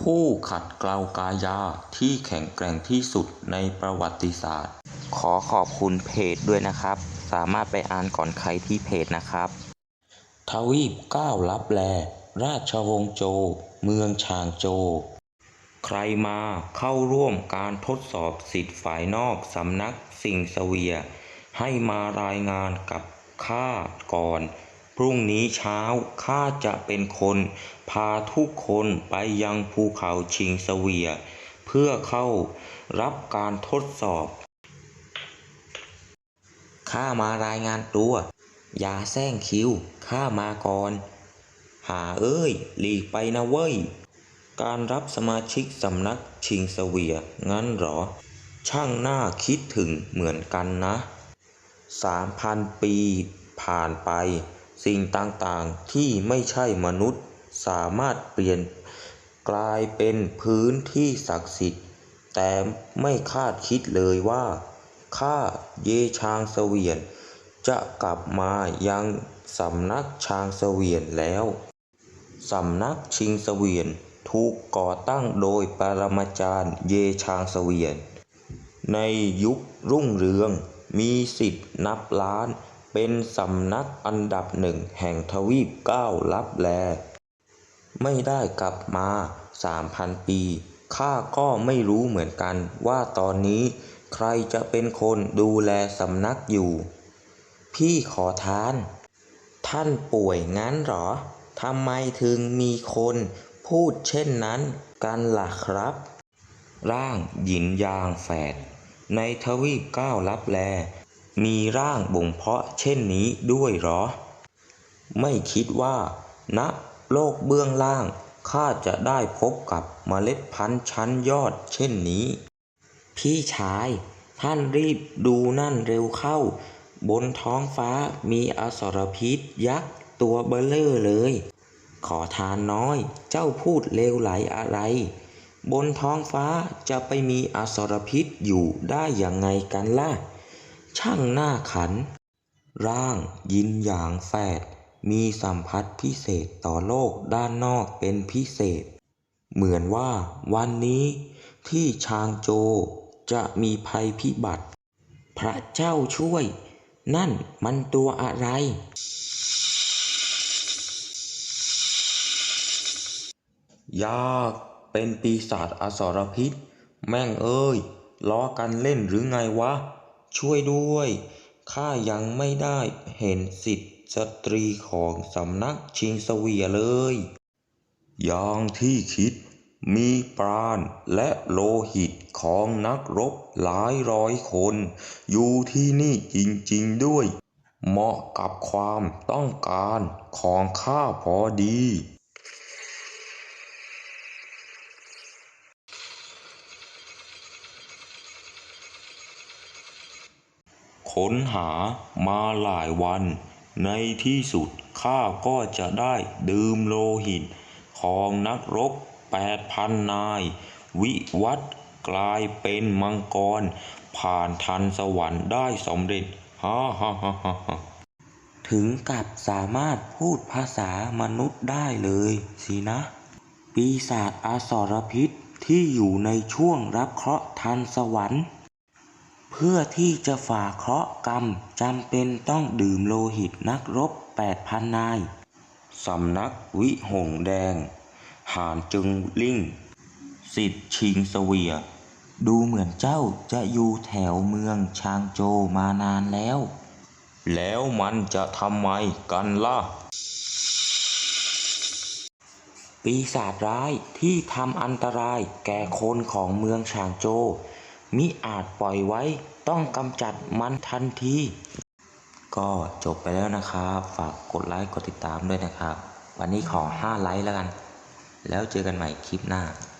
ผู้ขัดเกลากายาที่แข็งแกร่งที่สุดในประวัติศาสตร์ ขอขอบคุณเพจด้วยนะครับ สามารถไปอ่านก่อนใครที่เพจนะครับ ทวีปก้าวลับแล ราชวงศ์โจ เมืองชางโจ ใครมาเข้าร่วมการทดสอบสิทธิ์ฝ่ายนอกสำนักสิงห์เสวีย ให้มารายงานกับข้าก่อน พรุ่งนี้เช้าข้าจะเป็นคน พาทุกคนไปยังภูเขาชิงเสวีย เพื่อเข้ารับการทดสอบ ข้ามารายงานตัว อย่าแซงคิว ข้ามาก่อน หาเอ้ย หลีกไปนะเว้ย การรับสมาชิกสำนักชิงเสวีย งั้นหรอ ช่างน่าคิดถึงเหมือนกันนะ สามพันปีผ่านไป สิ่งต่างๆ ที่ไม่ใช่มนุษย์ สามารถเปลี่ยนกลายเป็นพื้นที่ศักดิ์สิทธิ์ แต่ไม่คาดคิดเลยว่า ข้าเยชางเสวียน จะกลับมายังสำนักชางเสวียนแล้ว สำนักชิงเสวียนถูกก่อตั้งโดยปรมาจารย์เยชางเสวียน ในยุครุ่งเรืองมีสิทธิ์นับล้าน เป็นสำนักอันดับหนึ่งแห่งทวีปเก้าลับแล ไม่ได้กลับมาสามพันปี ข้าก็ไม่รู้เหมือนกันว่าตอนนี้ใครจะเป็นคนดูแลสำนักอยู่ พี่ขอทาน ท่านป่วยงั้นหรอ ทำไมถึงมีคนพูดเช่นนั้นกันล่ะครับ ร่างหยินยางแฝดในทวีปเก้าลับแล มีร่างบ่งเพาะเช่นนี้ด้วยหรอ ไม่คิดว่าณโลกเบื้องล่างข้าจะได้พบกับเมล็ดพันธุ์ชั้นยอดเช่นนี้ พี่ชายท่านรีบดูนั่นเร็วเข้า บนท้องฟ้ามีอสรพิษยักษ์ตัวเบลเลอร์เลย ขอทานน้อยเจ้าพูดเลวไหลอะไร บนท้องฟ้าจะไปมีอสรพิษอยู่ได้อย่างไงกันล่ะ ช่างหน้าขัน ร่างยินหยางแฝด มีสัมผัสพิเศษต่อโลกด้านนอกเป็นพิเศษ เหมือนว่าวันนี้ที่ชางโจจะมีภัยพิบัติ พระเจ้าช่วย นั่นมันตัวอะไร ยากเป็นปีศาจอสรพิษ แม่งเอ้ย ล้อกันเล่นหรือไงวะ ช่วยด้วยข้ายังไม่ได้เห็นสิทธิสตรีของสำนักชิงเสวียเลย อย่างที่คิดมีปราณและโลหิตของนักรบหลายร้อยคน อยู่ที่นี่จริงๆด้วย เหมาะกับความต้องการของข้าพอดี ค้นหามาหลายวัน ในที่สุดข้าก็จะได้ดื่มโลหิต ของนักรบแปดพันนาย วิวัฒน์กลายเป็นมังกร ผ่านทันสวรรค์ได้สำเร็จฮ่าฮ่าฮ่าฮ่าถึงกับสามารถพูดภาษามนุษย์ได้เลยสินะ ปีศาจอาสรพิษที่อยู่ในช่วงรับเคราะห์ทันสวรรค์ พื่อที่จะฝ่าเคราะห์กรรมจำเป็นต้องดื่มโลหิตนักรบแปดพันนาย สำนักวิหงแดง หานจึงลิ่ง สิทธิ์ชิงเสวีย ดูเหมือนเจ้าจะอยู่แถวเมืองชางโจมานานแล้ว แล้วมันจะทำไมกันล่ะ ปีศาจร้ายที่ทำอันตรายแก่คนของเมืองชางโจมิอาจปล่อยไว้ ต้องกำจัดมันทันที ก็จบไปแล้วนะครับ ฝากกดไลค์กดติดตามด้วยนะครับ วันนี้ขอ 5 ไลค์แล้วกัน แล้วเจอกันใหม่คลิปหน้า